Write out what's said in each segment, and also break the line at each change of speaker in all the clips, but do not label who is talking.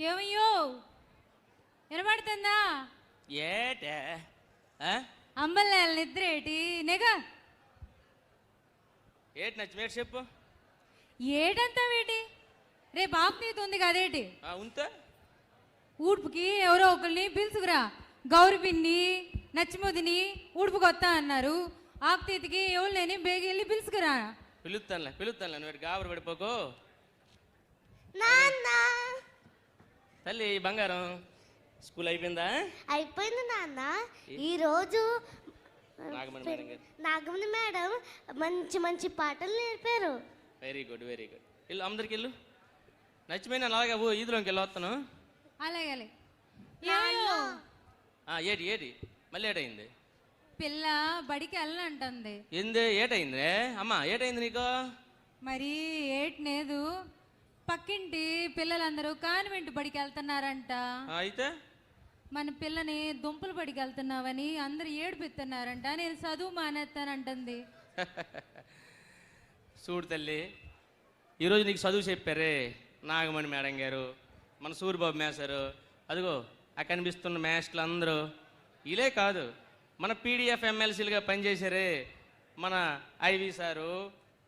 ఏమయ్యో? వినపడుతుందా
ఏటే ఆ?
అంబల్లాల నిద్ర ఏంటి? నెగా.
ఏటి నచ్చిమేటి చెప్పు.
ఏటంతా వేటి రేపు ఆకునీతి ఉంది కదేటి?
ఆ, ఉంటే.
ఊడ్పుకి ఎవరో ఒకరిని పిలుచుకురా గౌరి పిన్ని నచ్చిమోదిని ఊడ్పుకి వస్తా అన్నారు. ఆకుతీతికి ఎవరు లేని బేగి వెళ్ళి పిలుచుకురా
పిలుస్తానులే పిలుస్తానులే నువ్వు గాబరు పడిపోకు.
నాన్న.
తల్లి ఈ బంగారం స్కూల్ అయిపోయిందా?
అయిపోయింది నాన్న. ఈరోజు
నాగమణి మేడం గారు.
నాగమణి మేడం మంచి మంచి పాటలు నేర్పారు.
వెరీ గుడ్ వెరీ గుడ్ ఇల్లు అందరికి ఇల్లు నచ్చిపోయినా అలాగే ఓ ఈదులోకి వెళ్ళి వస్తాను.
అలాగే
ఏటి ఏటి మళ్ళీ ఏటయింది
పిల్ల బడికి వెళ్ళనంటుంది.
ఏంది ఏటయింది అమ్మా ఏటయింది నీకు?
మరి ఏట్లేదు పక్కింటి పిల్లలందరూ కాన్వెంట్ బడికి వెళ్తున్నారంట.
అయితే?
మన పిల్లని దుంపలు బడికి వెళ్తున్నావని అందరు ఏడుపెత్తున్నారంట నేను చదువు మానేస్తానంటుంది.
చూడు తల్లి ఈరోజు నీకు చదువు చెప్పారే నాగమణి మేడం గారు మన సూర్యబాబు మేసారు. అదిగో ఆ కనిపిస్తున్న మేస్టర్లు అందరూ. ఇలే కాదు మన పీడిఎఫ్ ఎమ్మెల్సీలుగా పనిచేశారే మన ఐవి సారు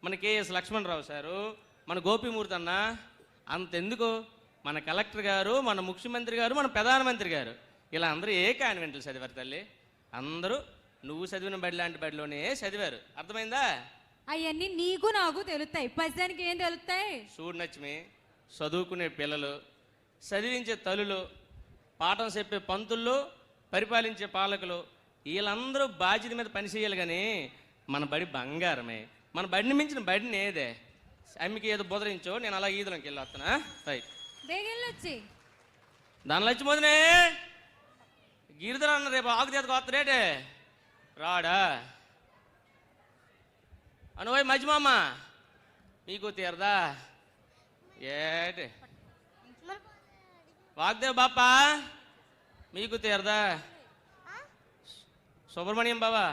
మన కేఎస్ లక్ష్మణరావు సారు మన గోపిమూర్తి అన్న అంతెందుకు? మన కలెక్టర్ గారు మన ముఖ్యమంత్రి గారు మన ప్రధానమంత్రి గారు. ఇలా అందరూ ఏ కాన్వెంట్లు చదివారు తల్లి? అందరూ నువ్వు చదివిన బడి లాంటి బడిలోనే చదివారు. అర్థమైందా?
అవన్నీ నీకు నాకు తెలుస్తాయి పద్యానికి ఏం తెలుస్తాయి
చూడు నచ్చిమి చదువుకునే పిల్లలు చదివించే తల్లులు పాఠం చెప్పే పంతులు పరిపాలించే పాలకులు వీళ్ళందరూ బాధ్యత మీద పనిచేయాలి కానీ మన బడి బంగారమే. మన బడిని మించిన బడిని ఏదే? అమ్మికి ఏదో బుదరించో నేను అలా ఈదులోకి వెళ్ళి వస్తానా రైట్
బేగెళ్ళొచ్చి
దానిలో వచ్చిపోతునే గిరిధర అన్న రేపు ఆకు తీతకు వస్తారేటే రాడా? అనువై మజ్మామ మీకు తీరదా? ఏటి? వాగ్దేవ్ బాపా మీకు తీరదా? సుబ్రహ్మణ్యం బాబా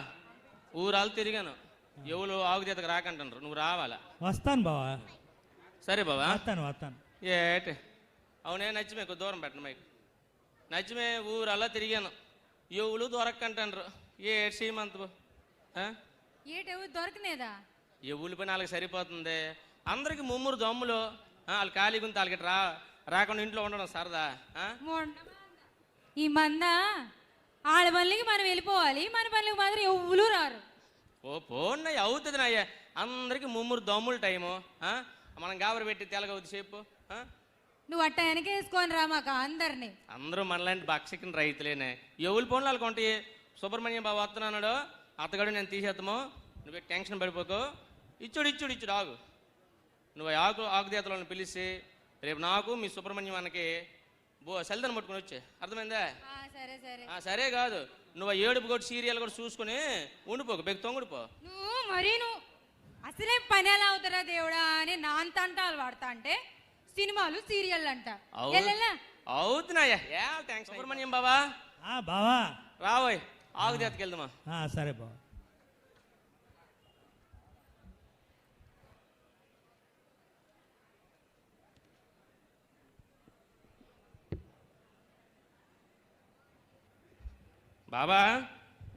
ఊరాలు తిరిగాను. ఎవరు ఆకు తీతకు రాకంటారు నువ్వు రావాలా?
వస్తాను బావా.
సరే బాబా
వస్తాను వస్తాను.
ఏటి? అవునే నచ్చిమే కొద్ది దూరం పెట్టను మైక్. నచ్చిమే ఊరల్లా తిరిగాను. ఎవరు దొరక్కంటారు ఏ సీమంత
ఏటెవు దొరకనేదా?
ఎవరి పని వాళ్ళకి సరిపోతుంది? అందరికి ముమ్మురు దమ్ములు. ఆ, వాళ్ళు ఖాళీగా ఉంటే వాళ్ళకి రా రాకుండా ఇంట్లో ఉండడం సరదా. ఆ?
మొండ ఈ మంద ఆడ పనులకి మనం వెళ్ళిపోవాలి. మన పనులకి మాత్రం ఎవ్వరు రారు.
ఓ పోన్న అవుతుంది నాయ్య. అందరికి ముమ్మురు దమ్ములు టైము? మనం గాబరి పెట్టి తెలగవుద్ది చెప్పు. ఆ?
నువ్వు అట్ట వెనకేసుకొని రా మాకు అందరినీ.
అందరూ మనలాంటి భక్షకిన రైతులేనే. ఎవరి పనులు వాళ్ళకి ఉంటాయి సుబ్రహ్మణ్యం బాబు వస్తున్నాడు. అత్తగాడు నేను తీసేస్తాము నువ్వే టెన్షన్ పడిపోకు. ఇచ్చుడు ఇచ్చుడు ఇచ్చుడు ఆగు. నువ్వు ఆకు ఆకుదేతలను పిలిచి రేపు నాకు మీ సుబ్రహ్మణ్యం అన్నకి బో సెల్దన్ పట్టుకుని వచ్చే. అర్థమైందా?
ఆ, సరే సరే.
ఆ, సరే కాదు. నువ్వు ఏడుపు కొట్టి సీరియల్ కూడా చూసుకుని ఉండిపోకు బెగ్ తొంగుడిపో
నువ్వు మరీ నువ్వు అసలే పని ఎలా అవుతారా దేవుడా అని నా అంత అంటాలు వాడతా అంటే సినిమాలు సీరియల్ అంట.
అవుతున్నాయా? సుబ్రహ్మణ్యం బాబా
ఆ, బావా.
రావోయ్ ఆకుదేతకి వెళ్దామా?
ఆ, సరే బావా.
బాబా?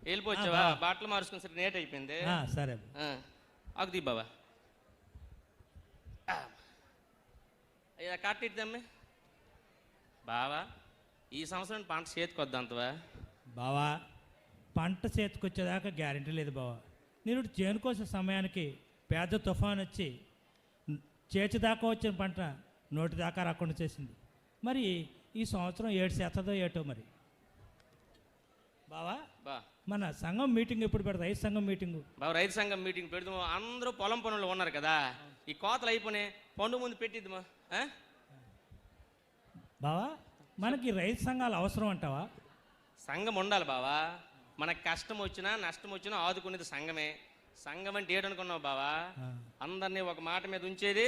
వెళ్ళిపోవచ్చావా. బాటలు మార్చుకుని సరే నేట్ అయిపోయింది.
ఆ, సరే. బావ.
ఆ, ఆకు తీ బాబా అయ్యా కట్టిద్దామ్మే బావా ఈ సంవత్సరం పంట చేతికి వద్దంతవా?
బావా పంట చేతికొచ్చేదాకా గ్యారెంటీ లేదు బావా. నేను చేనుకోసే సమయానికి పెద్ద తుఫాన్ వచ్చి చేతి దాకా వచ్చిన పంట నోటి దాకా రాకుండా చేసింది. మరి ఈ సంవత్సరం ఏడు శాతదో ఏటో మరి? బావా?
బా.
మన సంఘం మీటింగ్ ఎప్పుడు పెడతా రైతు సంఘం మీటింగు.
బాబు రైతు సంఘం మీటింగ్ పెడదాము. అందరూ పొలం పనులు ఉన్నారు కదా. ఈ కోతలు అయిపోయినాయి. పండు ముందు పెట్టిద్దామా?
బావా మనకి రైతు సంఘాలు అవసరం అంటావా?
సంఘం ఉండాలి బావా. మనకు కష్టం వచ్చినా నష్టం వచ్చినా ఆదుకునేది సంఘమే. సంఘం అంటే ఏడనుకున్నావు బావా? అందరినీ ఒక మాట మీద ఉంచేది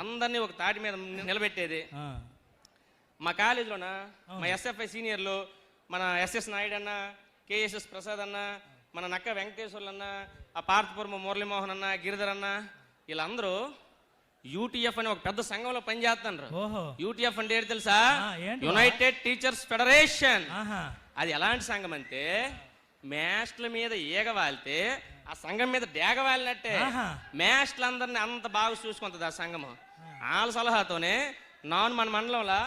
అందరినీ ఒక తాటి మీద నిలబెట్టేది. మా కాలేజీలోన? మా ఎస్ఎఫ్ఐ సీనియర్లు మన ఎస్ఎస్ నాయుడు అన్న కేఎస్ఎస్ ప్రసాద్ అన్న మన నక్క వెంకటేశ్వర్లు అన్న ఆ పార్థపురం మురళీమోహన్ అన్న గిరిధర్ అన్న వీళ్ళందరూ యూటీఎఫ్ అని ఒక పెద్ద సంఘంలో పనిచేస్తాను యూటీఎఫ్ అంటే ఏంటి తెలుసా? United Teachers Federation. అది ఎలాంటి సంఘం అంటే మేస్ట్ల మీద ఈగ వాలితే ఆ సంఘం మీద డేగ వాలినట్టే.
ఆహా.
మేస్ట్లందరినీ అంత బాగా చూసుకుంటుంది ఆ సంఘము. వాళ్ళ సలహాతోనే నాను మన మండలంలో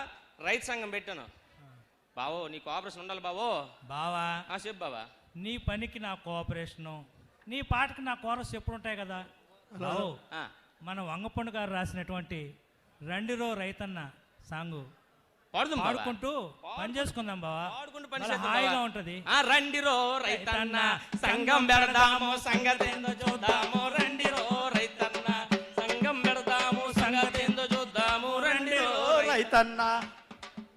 రైతు సంఘం పెట్టాను. బావో నీకు ఆపరేషన్ ఉండాలి బావో.
బావా
ఆ చెప్పు బావా.
నీ పనికి నా కోఆపరేషను నీ పాటకి నా కోరస్ ఎప్పుడు ఉంటాయి కదా? బావు
ఆ,
మన వంగపండు గారు రాసినటువంటి రండిరో రైతన్న సాంగు.
పాడుదాం బావా.
పాడుకుంటూ పని చేసుకుందాం బావా.
పాడుకుంటూ పని
చాలా
చేద్దాం
హాయిగా
బావా.
ఉంటది.
ఆ రండిరో రైతన్న సంఘం పెడదాము సంగతేందో చూద్దాము రండిరో రైతన్న సంఘం పెడదాము సంగతేందో చూద్దాము రండిరో
రైతన్న.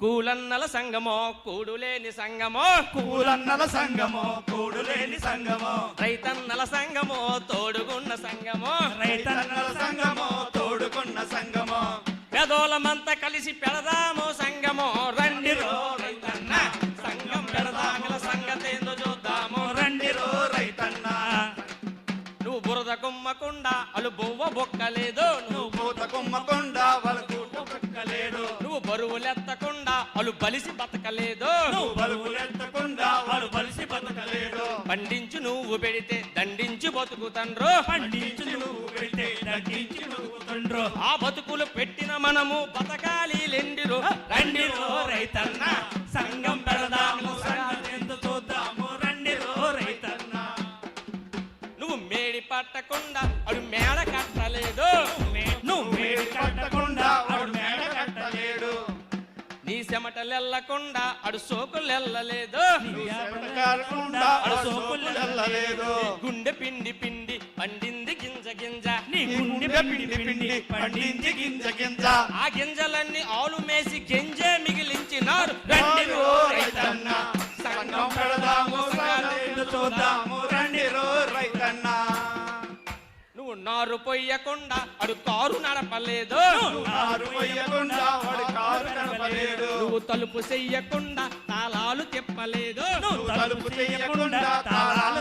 కూలన్నల సంగమో కూడులేని సంగమో.
కూలన్నల సంగమో కూడులేని సంగమో.
రైతన్నల సంగమో తోడుగున్న సంగమో.
రైతన్నల సంగమో తోడుకున్న సంగమో.
పెదోలమంతా కలిసి పెడదాము సంగమో. రండిరో రైతన్న సంఘం పెడదాముల సంగతేందో చూద్దాము.
రండిరో రైతన్న.
నువ్వు బురద కుమ్మకుండా అలు బొవ్వ బొక్కలేదు నువ్వు
పూత కుమ్మకుండా వాళ్ళకు
అలు బలిసి బతకలేదు.
నువ్వు బలుగులెత్తకుండా వాడు బలిసి బతకలేడు
పండించు నువ్వు పెడితే దండించి బతుకుతండ్రు
పండించు నువ్వు పెడితే దక్కించి నువ్వు తండ్రు.
ఆ బతుకులు పెట్టిన మనము బతకాలి లెండిరు. రండిరో రైతన్న సంఘం చెమటలెల్లకుండా అడు సోకులెల్లలేదు
కాకుండా వాడు సోకులు వెళ్ళలేదు
గుండె పిండి పిండి పండింది గింజ గింజ
నీ గుండె పిండి పిండి
పండించి గింజ గింజ
ఆ గింజలన్నీ ఆలు మేసి గింజే మిగిలించినారు
రండిరో రైతన్న సంగం పెడదాము చూద్దాము రండిరో రైతన్న
నువ్వు నారు పొయ్యకుండా అడు కారు నడపలేదు.
వాడు కారు నడపలేడు
నువ్వు తలుపు చెయ్యకుండా తాళాలు తిప్పలేదు.
నువ్వు తలుపు తాళాలు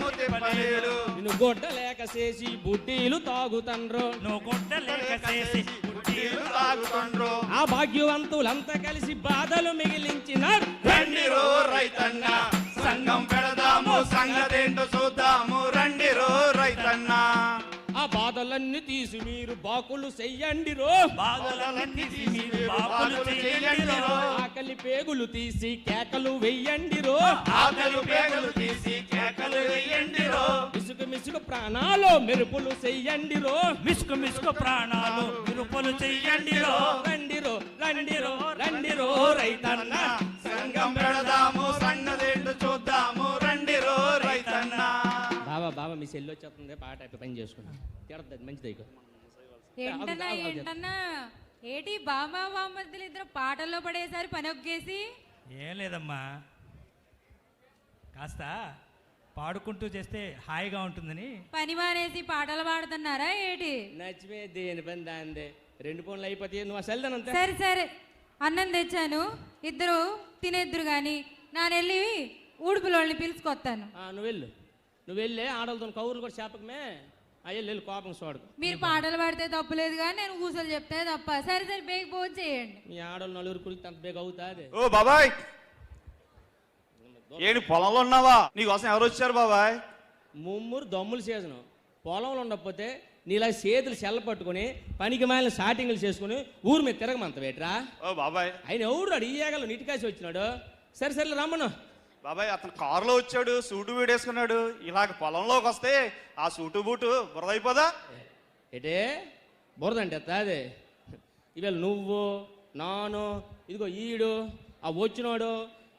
గొడ్డ లేక చేసి బుడ్డీలు తాగుతండ్రు.
నువ్వు గుడ్డ లేక చేసి
తాగుతుండ్రు.
ఆ భాగ్యవంతులంతా కలిసి బాధలు మిగిలించినారు
రండిరో రైతన్న సంఘం పెడదాము సంగతేంటో చూద్దాము. రైతన్న
ఆ బాధలన్నీ తీసి మీరు బాకులు
బాధలన్నీ తీసి మీరు చేయండిరో.
చేయండిరో.
ఆకలి పేగులు తీసి కేకలు వెయ్యండిరో
ఆకలు పేగలు తీసి కేకలు వేయండిరో
మిసుకు మిసుకు ప్రాణాలు మెరుపులు చెయ్యండిరో
మిసుకు మిసుకు ప్రాణాలు విరుపులు చెయ్యండిరో
రండిరో రండిరో రండిరో సెల్ వచ్చేస్తుంది పాట అయిపోయి పని చేసుకున్నా తిడద్దు మంచిది
ఏంటన్నా ఏంటన్నా ఏటి బామా బామ్మర్దులు ఇద్దరు పాటల్లో పడేసారి పని ఒగ్గేసి
ఏం లేదమ్మా. కాస్త పాడుకుంటూ చేస్తే హాయిగా ఉంటుందని.
పని మానేసి పాటలు పాడుతున్నారా ఏటి?
నచ్చిమే దేని పని దాందే. రెండు పనులు అయిపోతాయి నువ్వు అసలు
సరే సరే. అన్నం తెచ్చాను. ఇద్దరు తినేద్దరు కానీ నానెళ్ళి ఊడుపులోళ్ళని పిలుచుకొస్తాను
ఆ, నువ్వు వెళ్ళు నువ్వు వెళ్ళే ఆడలతో కౌరులు కూడా చేపకమే అయ్యే వెళ్ళు కోపం చూడకు
మీరు పాటలు పాడితే తప్పులేదు కానీ నేను కూసలు చెప్తే తప్ప. సరే సరే బేగ భోజనం చేయండి.
మీ ఆడలు నలుగురు కుడికి అంత బేగ అవుతుంది
ఓ బాబాయ్! ఏంటి పొలంలో ఉన్నావా? నీకోసం ఎవరు వచ్చారు బాబాయ్?
ముమ్మురు దమ్ముల సీజను పొలంలో ఉండకపోతే నీలా చేతులు సెల్ల పట్టుకొని పనికి మాలిన షాటింగ్లు చేసుకుని ఊరు మీద తిరగమంత వేట్రా.
ఓ బాబాయ్.
ఆయన ఎవడు ఈయగలు నీటికాసి వచ్చినాడు. సరే సరే రమ్మను.
బాబాయ్ అతను కారులో వచ్చాడు సూటు వీడేసుకున్నాడు. ఇలాగ పొలంలోకి వస్తే ఆ సూటు బూటు బురదైపోదా
ఏటే బురదంటే అదే. ఇవాళ నువ్వు నాను ఇదిగో ఈడు ఆ వచ్చినోడు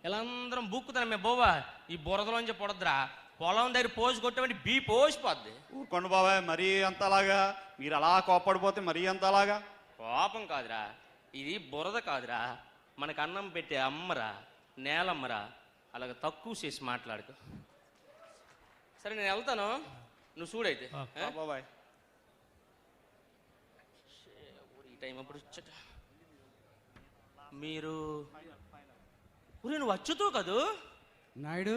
వీళ్ళందరం బుక్కుతాను మేము బోవా. ఈ బురదలోంచి పొడద్దురా. పొలం దగ్గర పోసి కొట్టమంటే బీ పోసిపోద్ది.
ఊరుకోండి బాబాయ్ మరీ అంతలాగా. మీరు అలా కోప్పడిపోతే మరీ అంతలాగా?
కోపం కాదురా. ఇది బురద కాదురా. మనకు అన్నం పెట్టే అమ్మరా నేలమ్మరా అలాగ తక్కువ చేసి మాట్లాడుకో. సరే నేను వెళ్తాను. నువ్వు చూడైతే.
బాబాయ్
ఈ టైం అప్పుడు వచ్చట. మీరు ఊరి నువ్వు వచ్చుతూ కదూ?
నాయుడు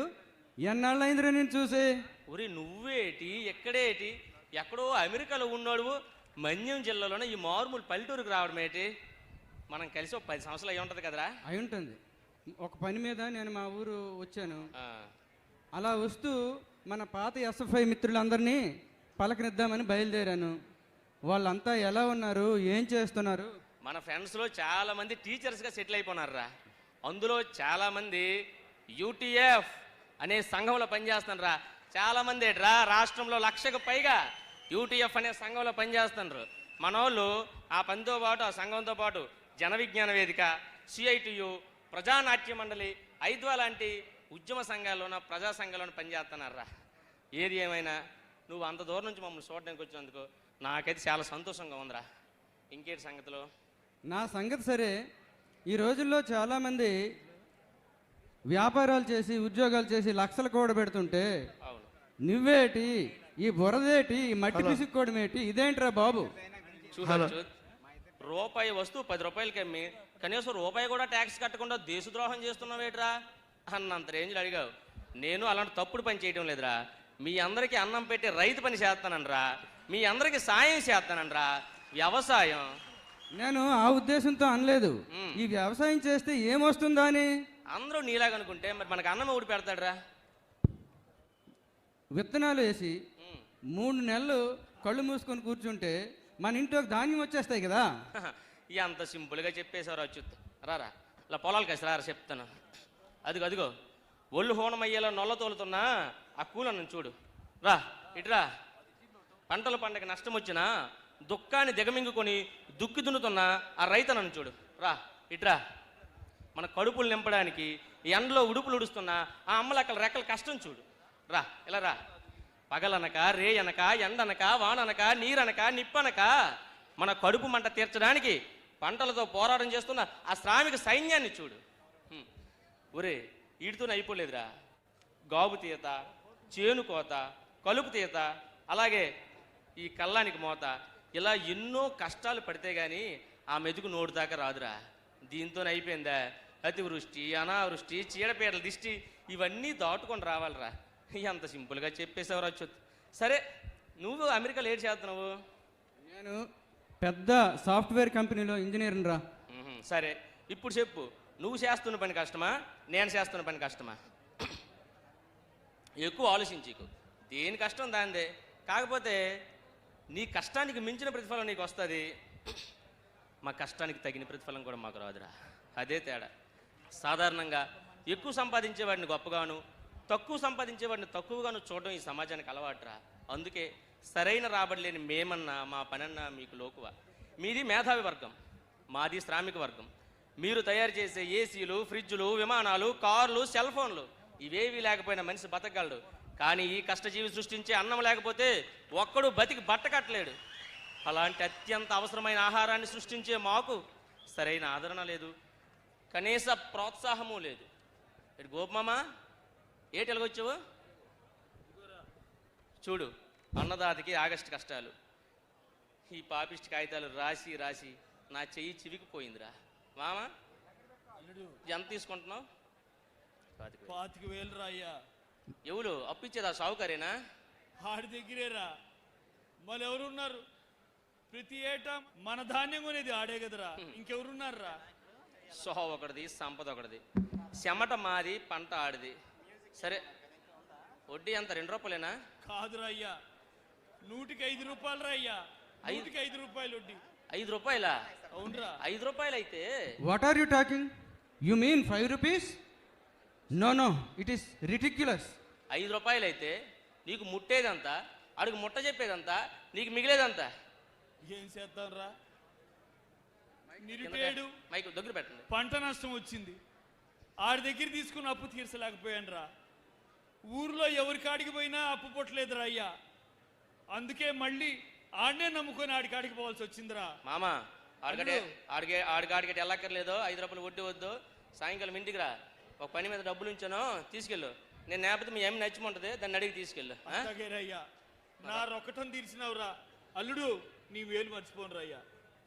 ఎన్నాళ్ళైందిరా నేను చూసి?
ఊరి నువ్వేటి ఎక్కడేటి ఎక్కడో అమెరికాలో ఉన్నాడు మన్యం జిల్లాలోనే ఈ మారుమూల పల్లెటూరుకు రావడం ఏంటి మనం కలిసి ఒక పది సంవత్సరాలు అయి ఉంటుంది కదరా?
అయి ఉంటుంది. ఒక పని మీద నేను మా ఊరు వచ్చాను. అలా వస్తూ మన పాత ఎస్ఎఫ్ఐ మిత్రులందరినీ పలకనిద్దామని బయలుదేరాను. వాళ్ళంతా ఎలా ఉన్నారు? ఏం చేస్తున్నారు?
మన ఫ్రెండ్స్లో చాలా మంది టీచర్స్గా సెటిల్ అయిపోయినారురా. అందులో చాలా మంది యూటీఎఫ్ అనే సంఘంలో పనిచేస్తున్నారా చాలా మంది రా రాష్ట్రంలో లక్షకు పైగా యూటీఎఫ్ అనే సంఘంలో పనిచేస్తున్నారు. మన వాళ్ళు ఆ పనితో పాటు ఆ సంఘంతో పాటు జన విజ్ఞాన వేదిక సిఐటియు ప్రజానాట్య మండలి ఐద్వా లాంటి ఉద్యమ సంఘాల్లోన ప్రజా సంఘాల్లోన పనిచేస్తున్నారా ఏది ఏమైనా నువ్వు అంత దూరం నుంచి మమ్మల్ని చూడడానికి వచ్చినందుకు నాకైతే చాలా సంతోషంగా ఉందిరా. ఇంకేటి సంగతులు?
నా సంగతి సరే. ఈ రోజుల్లో చాలామంది వ్యాపారాలు చేసి ఉద్యోగాలు చేసి లక్షలు కూడబెడుతుంటే
అవును.
నువ్వేటి? ఈ బురదేటి? ఈ మట్టి పిసుక్కోవడం ఏంటి ఇదేంట్రా బాబు?
చూసాను చూ రూపాయి వస్తువు పది రూపాయలకి అమ్మి కనీసం రూపాయి కూడా ట్యాక్స్ కట్టకుండా దేశద్రోహం చేస్తున్నావేట్రా? అన్నంత రేంజ్లో అడిగావు. నేను అలాంటి తప్పుడు పని చేయడం లేదురా. మీ అందరికీ అన్నం పెట్టి రైతు పని చేస్తాననరా. మీ అందరికీ సాయం చేస్తాననరా. వ్యవసాయం.
నేను ఆ ఉద్దేశంతో అనలేదు. ఈ వ్యవసాయం చేస్తే ఏమొస్తుందా అని.
అందరూ నీలాగా అనుకుంటే మరి మనకు అన్నం ఊడి పెడతాడురా?
విత్తనాలు వేసి. మూడు నెలలు కళ్ళు మూసుకొని కూర్చుంటే మన ఇంట్లోకి ధాన్యం వచ్చేస్తాయి కదా.
అంత సింపుల్గా చెప్పేశారు అచ్యుత్. రారా ఇలా పొలాలు కలిసి రారా చెప్తాను. అదిగో అదిగో. ఒళ్ళు హోనమయ్యేలా నొల్ల తోలుతున్నా ఆ కూలను చూడు. రా ఇట్రా పంటల పండగ నష్టం వచ్చినా దుఃఖాన్ని దిగమింగుకొని దుక్కి దున్నుతున్న ఆ రైతనను చూడు. రా ఇట్రా మన కడుపులు నింపడానికి ఎండలో ఉడుపులు ఉడుస్తున్న ఆ అమ్మలక్కల రెక్కల కష్టం చూడు. రా ఇలా రా. పగలనక రేయనక ఎండనక వాననక నీరనక నిప్పనక మన కడుపు మంట తీర్చడానికి పంటలతో పోరాటం చేస్తున్న ఆ శ్రామిక సైన్యాన్ని చూడు. ఒరే వీటితోనే అయిపోలేదురా. గాబు తీత చేను కోత కలుపు తీత అలాగే ఈ కళ్ళానికి మోత ఇలా ఎన్నో కష్టాలు పడితే గాని ఆ మెతుకు నోటి దాకా రాదురా. దీంతోనే అయిపోయిందా? అతివృష్టి అనావృష్టి చీడపీడల దిష్టి ఇవన్నీ దాటుకొని రావాలిరా. ఎంత సింపుల్గా చెప్పేసావు అచ్యుత్. సరే నువ్వు అమెరికాలో ఏడు చేస్తున్నావు?
నేను పెద్ద సాఫ్ట్వేర్ కంపెనీలో ఇంజనీర్ని రా.
సరే. ఇప్పుడు చెప్పు నువ్వు చేస్తున్న పని కష్టమా? నేను చేస్తున్న పని కష్టమా? ఎక్కువ ఆలోచించకు. దేని కష్టం దాందే కాకపోతే నీ కష్టానికి మించిన ప్రతిఫలం నీకు వస్తుంది. మా కష్టానికి తగిన ప్రతిఫలం కూడా మాకు రాదురా. అదే తేడా. సాధారణంగా ఎక్కువ సంపాదించేవాడిని గొప్పగాను తక్కువ సంపాదించేవాడిని తక్కువగాను చూడడం ఈ సమాజానికి అలవాటురా. అందుకే సరైన రాబడి లేని మేమన్నా మా పనన్నా మీకు లోకువ. మీది మేధావి వర్గం మాది శ్రామిక వర్గం. మీరు తయారు చేసే ఏసీలు ఫ్రిడ్జులు విమానాలు కార్లు సెల్ ఫోన్లు ఇవేవి లేకపోయినా మనిషి బతకగలడు. కానీ ఈ కష్టజీవి సృష్టించే అన్నం లేకపోతే ఒక్కడు బతికి బట్ట కట్టలేడు. అలాంటి అత్యంత అవసరమైన ఆహారాన్ని సృష్టించే మాకు సరైన ఆదరణ లేదు. కనీస ప్రోత్సాహము లేదు. గోపమామా ఏటి ఎలాగొచ్చావు? చూడు అన్నదాతకి ఆగస్టు కష్టాలు. ఈ పాపిష్టి కాగితాలు రాసి రాసి నా చెయ్యి చివికిపోయిందిరా. మామ? ఎంత తీసుకుంటున్నావు? పాతిక వేలు. ఎవరు? అప్పిచ్చేదా సావుకారేనా?
ఆడి దగ్గరేరా. మళ్ళీ ఎవరున్నారు? ప్రతి ఏటా మన ధాన్యం కొనేది ఆడే కదరా. ఇంకెవరున్నారా
సోహ ఒకటిది సంపద ఒకటిది చెమట మాది పంట ఆడిది. సరే. వడ్డీ ఎంత? రెండు రూపాయలేనా?
కాదురా అయ్యా. నూటికి ఐదు రూపాయలు రా అయ్యా.
ఐదు-
నూటికి ఐదు రూపాయలు వడ్డీ.
ఐదు రూపాయలా?
అవునరా.
ఐదు రూపాయలు అయితే
what are you talking you mean five rupees no no it is ridiculous
ఐదు రూపాయలు అయితే నీకు ముట్టేదంతా అడుగు ముట్ట చెప్పేదంతా నీకు మిగిలేదంతా.
ఏం చేద్దాం రా నిరుపేడు.
మైకు దగ్గర పెట్టండి.
పంట నష్టం వచ్చింది. ఆడి దగ్గర తీసుకున్న అప్పు తీర్చలేకపోయాను రా ఊర్లో ఎవరి కాడికి పోయినా అప్పు పుట్టలేదురా అయ్యా. అందుకే మళ్ళీ ఆడనే నమ్ముకొని ఆడి కాడికి పోవాల్సి వచ్చిందిరా.
మామ ఆడిగడే ఆడిగే ఆడిగాడిగటి వెళ్ళక్కర్లేదు ఐదు రూపాయలు వడ్డీ వద్దు సాయంకాలం ఇంటికి రా. ఒక పని మీద డబ్బులు ఉంచాను తీసుకెళ్ళు. నేను నేపథ్యం మీ ఏమి నచ్చిమంటది దాన్ని అడిగి తీసుకెళ్ళు?
అయ్యా. నా రొక్కటం తీర్చినవురా. అల్లుడు నీ వేలు మర్చిపోను అయ్యా.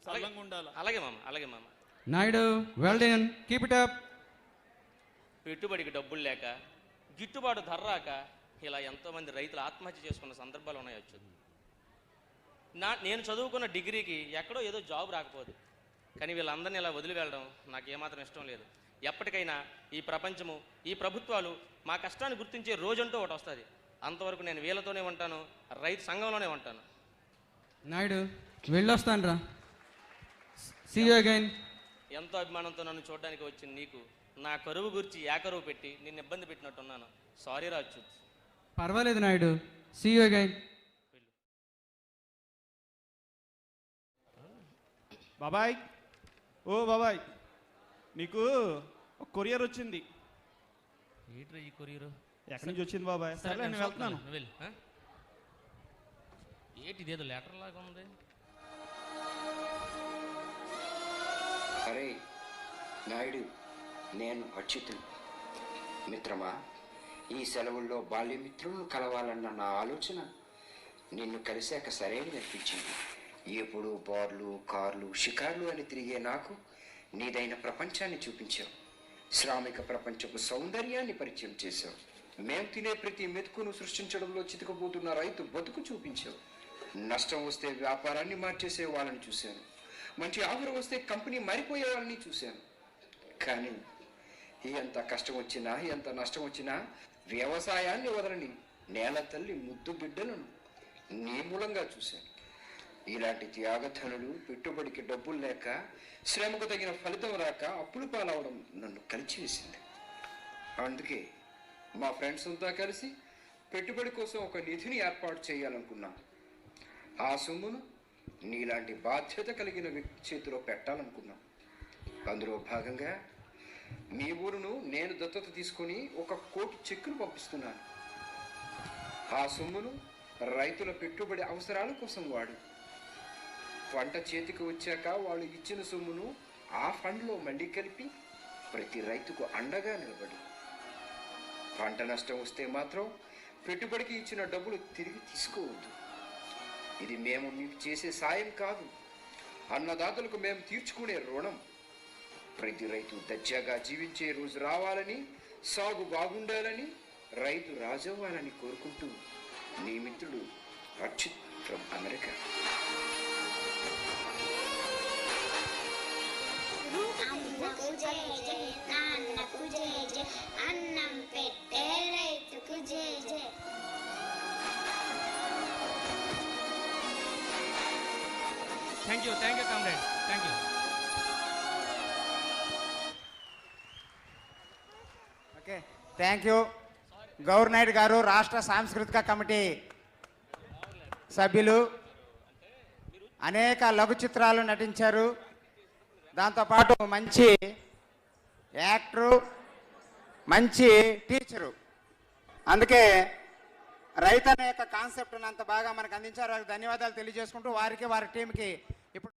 చల్లంగా ఉండాలా?
అలాగే మామ అలాగే మామ.
Naidu well done keep it up
పెట్టుబడికి డబ్బులు లేక గిట్టుబాటు ధర రాక ఇలా ఎంతోమంది రైతులు ఆత్మహత్య చేసుకున్న సందర్భాలు ఉన్నాయి వచ్చు నా నేను చదువుకున్న డిగ్రీకి ఎక్కడో ఏదో జాబ్ రాకపోదు. కానీ వీళ్ళందరినీ ఇలా వదిలి వెళ్ళడం నాకు ఏమాత్రం ఇష్టం లేదు. ఎప్పటికైనా ఈ ప్రపంచము ఈ ప్రభుత్వాలు మా కష్టాన్ని గుర్తించే రోజంటూ ఒకటి వస్తుంది. అంతవరకు నేను వీళ్ళతోనే ఉంటాను రైతు సంఘంలోనే ఉంటాను.
నాయుడు వెళ్ళొస్తాను రా సీ అగైన్
ఎంతో అభిమానంతో నన్ను చూడడానికి వచ్చిన నీకు. నా కరువు గురించి ఏకరువు పెట్టి నిన్ను ఇబ్బంది పెట్టినట్టున్నాను. సారీ రా అచ్యుత్
పర్వాలేదు నాయుడు. సీ యూ అగైన్
బాబాయ్. ఓ బాబాయ్. నీకు ఒక కొరియర్ వచ్చింది.
ఏంట్రా ఈ కొరియరు?
ఎక్కడి నుంచి వచ్చింది బాబాయ్? సరే నేను వెళ్తున్నాను.
వెళ్ళి? ఏంటి ఇదేదో లెటర్ లాగా ఉంది?
అరే నాయుడు నేను అచ్యుతుని. మిత్రమా ఈ సెలవుల్లో బాల్యమిత్రులను కలవాలన్న నా ఆలోచన నిన్ను కలిశాక సరైనది అనిపించింది. ఎప్పుడు బార్లు కార్లు షికార్లు అని తిరిగే నాకు నీదైన ప్రపంచాన్ని చూపించావు. శ్రామిక ప్రపంచపు సౌందర్యాన్ని పరిచయం చేశావు. మేం తినే ప్రతి మెతుకును సృష్టించడంలో చితుకుపోతున్న రైతు బతుకు చూపించావు. నష్టం వస్తే వ్యాపారాన్ని మార్చేసే వాళ్ళని చూశాను. మంచి ఆఫర్ వస్తే కంపెనీ మారిపోయే వాళ్ళని చూశాను. కానీ ఎంత కష్టం వచ్చినా ఎంత నష్టం వచ్చినా వ్యవసాయాన్ని వదలని నేల తల్లి ముద్దు బిడ్డలను నీ మూలంగా చూశాను. ఇలాంటి త్యాగధనులు పెట్టుబడికి డబ్బులు లేక శ్రమకు తగిన ఫలితం రాక అప్పులు పాలవడం నన్ను కలిచివేసింది. అందుకే మా ఫ్రెండ్స్ అంతా కలిసి పెట్టుబడి కోసం ఒక నిధిని ఏర్పాటు చేయాలనుకున్నాం ఆ సొమ్మును నీలాంటి బాధ్యత కలిగిన వ్యక్తి చేతిలో పెట్టాలనుకున్నాం అందులో భాగంగా మీ ఊరును నేను దత్తత తీసుకొని ఒక కోటి చెక్కును పంపిస్తున్నాను. ఆ సొమ్మును రైతుల పెట్టుబడి అవసరాల కోసం వాడు. పంట చేతికి వచ్చాక వాళ్ళు ఇచ్చిన సొమ్మును ఆ ఫండ్లో మళ్ళీ కలిపి ప్రతి రైతుకు అండగా నిలబడి. పంట నష్టం వస్తే మాత్రం పెట్టుబడికి ఇచ్చిన డబ్బులు తిరిగి తీసుకోవద్దు. ఇది మేము మీకు చేసే సాయం కాదు. అన్నదాతలకు మేము తీర్చుకునే రుణం. ప్రతి రైతు దర్జాగా జీవించే రోజు రావాలని సాగు బాగుండాలని రైతు రాజవ్వాలని కోరుకుంటూ నీ మిత్రుడు అచ్యుత్ ఫ్రమ్ అమెరికా.
అమ్మకు జయ జయ నాన్నకు జయ జయ అన్నం పెట్టే రైతుకు జయ జయ
thank you thank you comrade thank you
thank you. Gournaidu గారు రాష్ట్ర సాంస్కృతిక కమిటీ సభ్యులు. అనేక లఘు చిత్రాలు నటించారు. దాంతోపాటు మంచి యాక్టరు మంచి టీచరు. అందుకే రైతు అనే యొక్క కాన్సెప్ట్ను అంత బాగా మనకు అందించారు. వారికి ధన్యవాదాలు తెలియజేసుకుంటూ వారికి వారి టీంకి ఇప్పుడు